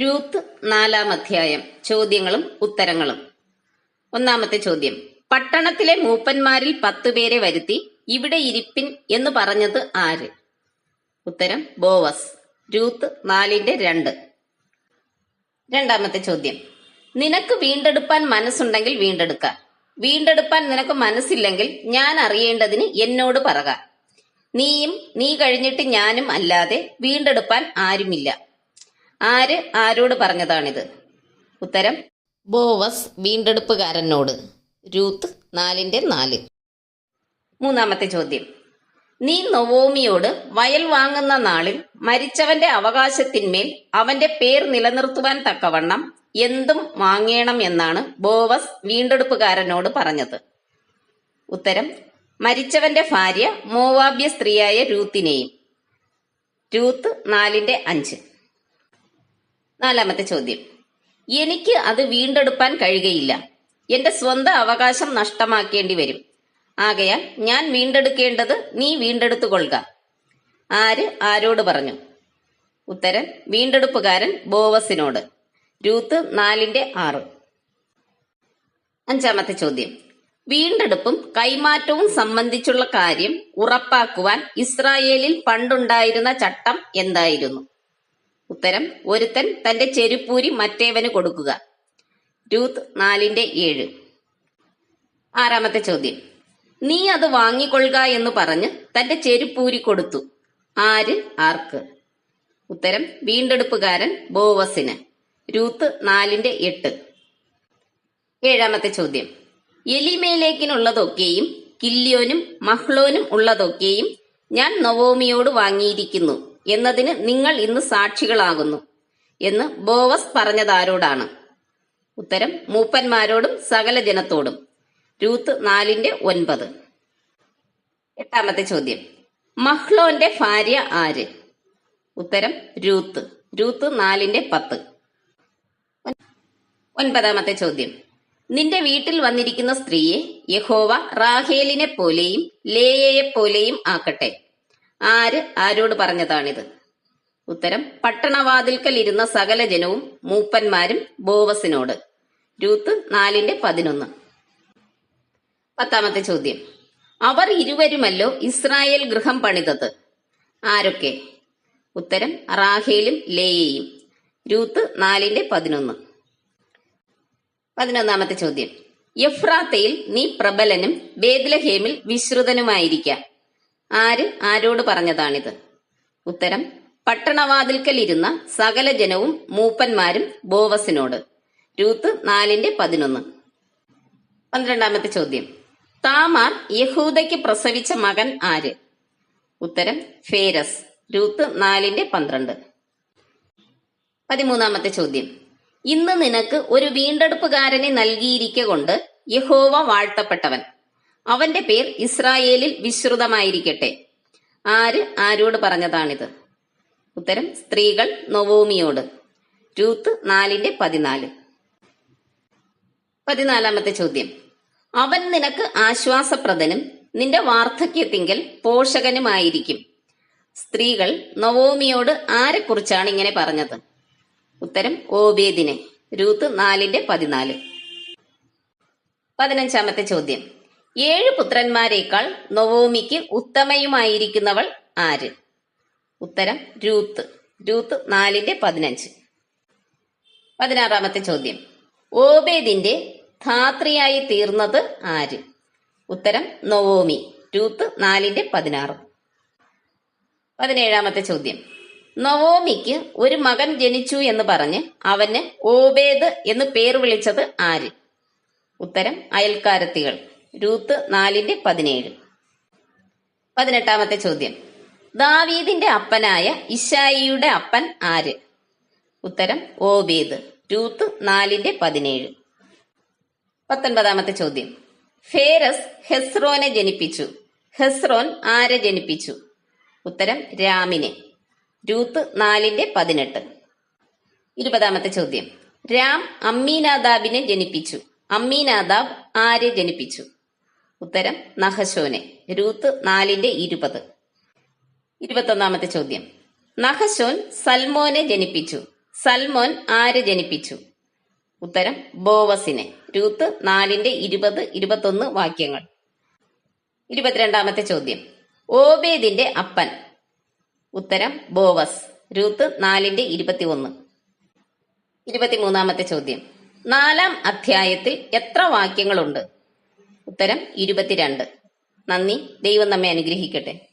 Ruth നാലാം അധ്യായം. ചോദ്യങ്ങളും ഉത്തരങ്ങളും. ഒന്നാമത്തെ ചോദ്യം. പട്ടണത്തിലെ മൂപ്പന്മാരിൽ പത്തുപേരെ വരുത്തി ഇവിടെ ഇരിപ്പിൻ എന്ന് പറഞ്ഞത് ആര്? ഉത്തരം ബോവസ്. രൂത്ത് നാലിന്റെ രണ്ട്. രണ്ടാമത്തെ ചോദ്യം. നിനക്ക് വീണ്ടെടുപ്പാൻ മനസ്സുണ്ടെങ്കിൽ വീണ്ടെടുക്ക. വീണ്ടെടുപ്പാൻ നിനക്ക് മനസ്സില്ലെങ്കിൽ ഞാൻ അറിയേണ്ടതിന് എന്നോട് പറക. നീയും നീ കഴിഞ്ഞിട്ട് ഞാനും അല്ലാതെ വീണ്ടെടുപ്പാൻ ആരുമില്ല. ആര് ആരോട് പറഞ്ഞതാണിത്? ഉത്തരം ബോവസ് വീണ്ടെടുപ്പുകാരനോട്. രൂത്ത് നാലിന്റെ നാല്. മൂന്നാമത്തെ ചോദ്യം. നീ നൊവോമിയോട് വയൽ വാങ്ങുന്ന നാളിൽ മരിച്ചവന്റെ അവകാശത്തിന്മേൽ അവന്റെ പേർ നിലനിർത്തുവാൻ തക്കവണ്ണം എന്തും വാങ്ങണം എന്നാണ് ബോവസ് വീണ്ടെടുപ്പുകാരനോട് പറഞ്ഞത്. ഉത്തരം മരിച്ചവന്റെ ഭാര്യ മോവാബ്യ സ്ത്രീയായ രൂത്തിനെയും. രൂത്ത് നാലിന്റെ അഞ്ച്. നാലാമത്തെ ചോദ്യം. എനിക്ക് അത് വീണ്ടെടുപ്പാൻ കഴിയുകയില്ല. എന്റെ സ്വന്തം അവകാശം നഷ്ടമാക്കേണ്ടി വരും. ആകയാൽ ഞാൻ വീണ്ടെടുക്കേണ്ടത് നീ വീണ്ടെടുത്തുകൊള്ളുക. ആര് ആരോട് പറഞ്ഞു? ഉത്തരം വീണ്ടെടുപ്പുകാരൻ ബോവസിനോട്. രൂത്ത് നാലിന്റെ ആറ്. അഞ്ചാമത്തെ ചോദ്യം. വീണ്ടെടുപ്പും കൈമാറ്റവും സംബന്ധിച്ചുള്ള കാര്യം ഉറപ്പാക്കുവാൻ ഇസ്രായേലിൽ പണ്ടുണ്ടായിരുന്ന ചട്ടം എന്തായിരുന്നു? ഉത്തരം ഒരുത്തൻ തന്റെ ചെരുപ്പൂരി മറ്റേവന് കൊടുക്കുക. രൂത്ത് നാലിന്റെ ഏഴ്. ആറാമത്തെ ചോദ്യം. നീ അത് വാങ്ങിക്കൊള്ളുക എന്ന് പറഞ്ഞ് തന്റെ ചെരുപ്പൂരി കൊടുത്തു. ആര്? ആർക്ക്? ഉത്തരം വീണ്ടെടുപ്പുകാരൻ ബോവസിന്. രൂത്ത് നാലിന്റെ എട്ട്. ഏഴാമത്തെ ചോദ്യം. എലിമേലേക്കിനുള്ളതൊക്കെയും കില്യോനും മഹ്ലോനും ഉള്ളതൊക്കെയും ഞാൻ നവോമിയോട് വാങ്ങിയിരിക്കുന്നു. എന്നതിന് നിങ്ങൾ ഇന്ന് സാക്ഷികളാകുന്നു എന്ന് ബോവസ് പറഞ്ഞതാരോടാണ്. ഉത്തരം മൂപ്പന്മാരോടും സകല ജനത്തോടും. രൂത്ത് നാലിന്റെ ഒൻപത്. എട്ടാമത്തെ ചോദ്യം. മഹ്ലോന്റെ ഭാര്യ ആര്? ഉത്തരം രൂത്ത്. രൂത്ത് നാലിന്റെ പത്ത്. ഒൻപതാമത്തെ ചോദ്യം. നിന്റെ വീട്ടിൽ വന്നിരിക്കുന്ന സ്ത്രീയെ യഹോവ റാഹേലിനെ പോലെയും ലേയയെ പോലെയും ആക്കട്ടെ. ആര് ആരോട് പറഞ്ഞതാണിത്? ഉത്തരം പട്ടണവാതിൽക്കൽ ഇരുന്ന സകല ജനവും മൂപ്പന്മാരും ബോവസിനോട്. രൂത്ത് നാലിന്റെ പതിനൊന്ന്. പത്താമത്തെ ചോദ്യം. അവർ ഇരുവരുമല്ലോ ഇസ്രായേൽ ഗൃഹം പണിതത്? ആരൊക്കെ? ഉത്തരം റാഹേലും ലേയയും. രൂത്ത് നാലിന്റെ പതിനൊന്ന്. പതിനൊന്നാമത്തെ ചോദ്യം. എഫ്രാത്തയിൽ നീ പ്രബലനും ബേദ്ലഹേമിൽ വിശ്രുതനുമായിരിക്കാം. ആര് ആരോട് പറഞ്ഞതാണിത്? ഉത്തരം പട്ടണവാതിൽക്കൽ ഇരുന്ന സകല ജനവും മൂപ്പന്മാരും ബോവസിനോട്. രൂത്ത് നാലിന്റെ പതിനൊന്ന്. പന്ത്രണ്ടാമത്തെ ചോദ്യം. താമാർ യഹൂദയ്ക്ക് പ്രസവിച്ച മകൻ ആര്? ഉത്തരം ഫേരസ്. രൂത്ത് നാലിന്റെ പന്ത്രണ്ട്. പതിമൂന്നാമത്തെ ചോദ്യം. ഇന്ന് നിനക്ക് ഒരു വീണ്ടെടുപ്പുകാരനെ നൽകിയിരിക്കൊണ്ട് യഹോവ വാഴ്ത്തപ്പെട്ടവൻ. അവന്റെ പേർ ഇസ്രായേലിൽ വിശ്രുതമായിരിക്കട്ടെ. ആര് ആരോട് പറഞ്ഞതാണിത്? ഉത്തരം സ്ത്രീകൾ നൊവോമിയോട്. രൂത്ത് നാലിന്റെ പതിനാല്. പതിനാലാമത്തെ ചോദ്യം. അവൻ നിനക്ക് ആശ്വാസപ്രദനും നിന്റെ വാർദ്ധക്യത്തിങ്കൽ പോഷകനുമായിരിക്കും. സ്ത്രീകൾ നവോമിയോട് ആരെക്കുറിച്ചാണ് ഇങ്ങനെ പറഞ്ഞത്? ഉത്തരം ഓബേദിനെ. രൂത്ത് നാലിന്റെ പതിനാല്. പതിനഞ്ചാമത്തെ ചോദ്യം. ഏഴ് പുത്രന്മാരെക്കാൾ നവോമിക്ക് ഉത്തമയുമായിരിക്കുന്നവൾ ആര്? ഉത്തരം രൂത്ത്. രൂത്ത് നാലിന്റെ പതിനഞ്ച്. പതിനാറാമത്തെ ചോദ്യം. ഓബേദിന്റെ ധാത്രിയായി തീർന്നത് ആര്? ഉത്തരം നവോമി. രൂത്ത് നാലിന്റെ പതിനാറ്. പതിനേഴാമത്തെ ചോദ്യം. നവോമിക്ക് ഒരു മകൻ ജനിച്ചു എന്ന് പറഞ്ഞ് അവന് ഓബേദ് എന്ന് പേർ വിളിച്ചത് ആര്? ഉത്തരം അയൽക്കാരത്തികൾ. രൂത്ത് നാലിന്റെ പതിനേഴ്. പതിനെട്ടാമത്തെ ചോദ്യം. ദാവീദിന്റെ അപ്പനായ ഇഷായിയുടെ അപ്പൻ ആര്? ഉത്തരം ഓബേദ്. രൂത്ത് നാലിന്റെ പതിനേഴ്. പത്തൊൻപതാമത്തെ ചോദ്യം. ഫേരസ് ഹെസ്രോനെ ജനിപ്പിച്ചു. ഹെസ്രോൻ ആരെ ജനിപ്പിച്ചു? ഉത്തരം രാമിനെ. രൂത്ത് നാലിന്റെ പതിനെട്ട്. ഇരുപതാമത്തെ ചോദ്യം. രാം അമ്മീനാദാബിനെ ജനിപ്പിച്ചു. അമ്മീനാദാബ് ആരെ ജനിപ്പിച്ചു? ഉത്തരം നഹശോനെ. രൂത്ത് നാലിന്റെ ഇരുപത്. ഇരുപത്തൊന്നാമത്തെ ചോദ്യം. നഹശോൻ സൽമോനെ ജനിപ്പിച്ചു. സൽമോൻ ആര് ജനിപ്പിച്ചു? ഉത്തരം ബോവസിനെ. രൂത്ത് നാലിന്റെ ഇരുപത് ഇരുപത്തൊന്ന് വാക്യങ്ങൾ. ഇരുപത്തിരണ്ടാമത്തെ ചോദ്യം. ഓബേദിന്റെ അപ്പൻ. ഉത്തരം ബോവസ്. രൂത്ത് നാലിന്റെ ഇരുപത്തി ഒന്ന് ഇരുപത്തിമൂന്നാമത്തെ ചോദ്യം. നാലാം അധ്യായത്തിൽ എത്ര വാക്യങ്ങളുണ്ട്? ഉത്തരം ഇരുപത്തിരണ്ട്. നന്ദി. ദൈവം നമ്മെ അനുഗ്രഹിക്കട്ടെ.